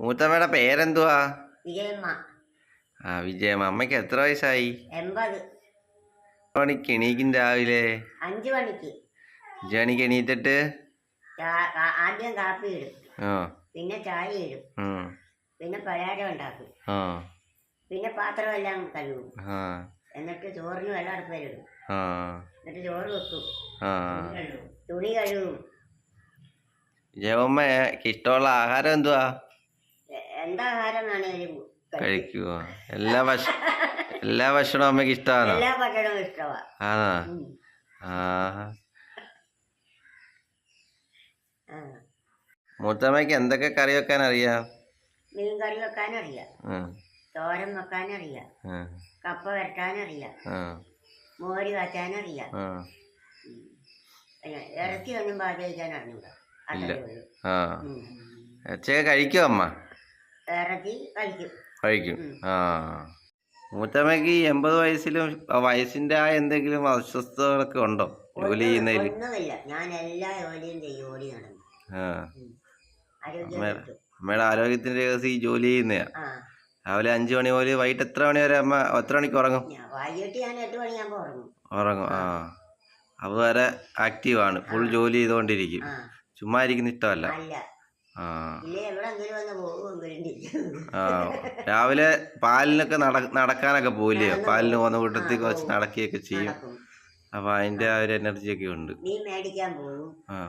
മൂത്തമ്മയുടെ പേരെന്തുവാ? വിജയമ്മ. ആ വിജയമ്മ. അമ്മയ്ക്ക് എത്ര വയസ്സായി? എൺപത്. മണിക്ക് എണീക്കും രാവിലെ? അഞ്ചു മണിക്ക്. അഞ്ചു മണിക്ക് എണീറ്റിട്ട്? ആദ്യം കാപ്പി ഇടും. പിന്നെ ചായ ഇടും. പിന്നെ പലഹാരം ഉണ്ടാക്കും. പിന്നെ പാത്രമെല്ലാം കഴുകും. എന്നിട്ട് ചോറിന് വെള്ളം അടുപ്പിടും എന്നിട്ട് ചോറ് വെക്കും. തുണി കഴുകും. ജയമ്മയ്ക്ക് ഇഷ്ടമുള്ള ആഹാരം എന്തുവാ? എന്താഹാരം വേണേലും കഴിക്കും. എല്ലാ ഭക്ഷ എല്ലാ ഭക്ഷണവും അമ്മയ്ക്ക് ഇഷ്ടമാണ് എല്ലാ ഭക്ഷണവും ഇഷ്ടമാ ആണോ? ആ. മൂത്തമ്മയ്ക്ക് എന്തൊക്കെ കറി വെക്കാൻ അറിയാം? മീൻ കറി വെക്കാൻ അറിയാം. തോരൻ വെക്കാൻ അറിയാം. കപ്പ വരട്ടാൻ അറിയാം. മോര് കാച്ചാനറിയാം അറിയാം. ഇറച്ചി ഒന്നും പാചകിക്കാൻ അറിഞ്ഞൂടാ. അത്രേ ഉള്ളൂ. ഉച്ചയൊക്കെ കഴിക്കുമോ അമ്മ? കഴിക്കും. ആ. മൂത്തമ്മയ്ക്ക് ഈ എൺപത് വയസ്സിലും വയസ്സിന്റെ ആ എന്തെങ്കിലും അസ്വസ്ഥതകളൊക്കെ ഉണ്ടോ? ജോലി ചെയ്യുന്നതിൽ? ഞാൻ എല്ലാ ജോലിയും ചെയ്യും ഓടി നടന്നു അമ്മയുടെ ആരോഗ്യത്തിന്റെ രഹസ്യം ഈ ജോലി ചെയ്യുന്നതാ രാവിലെ അഞ്ചു മണി മുതൽ വൈകിട്ട് എത്ര മണി വരെ അമ്മ എത്ര മണിക്ക് ഉറങ്ങും? വൈകിട്ട് ഞാൻ എട്ട് മണിയാകുമ്പോൾ ഉറങ്ങും. ഉറങ്ങും. ആ. വരെ ആക്റ്റീവാണ്. ഫുൾ ജോലി ചെയ്തുകൊണ്ടിരിക്കും. ചുമ്മാ ഇരിക്കുന്ന ഇഷ്ടമല്ല. രാവിലെ പാലിനൊക്കെ നട നടക്കാനൊക്കെ പോയില്ലേ പാലിന് പോകുന്ന പോകും. കൂട്ടത്തിൽ കുറച്ച് നടക്കുകയൊക്കെ ചെയ്യും. അപ്പൊ അതിന്റെ ആ ഒരു എനർജി ഒക്കെ ഉണ്ട്.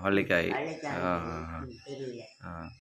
പള്ളിക്കായി ആ, ആ, ആ. ആ.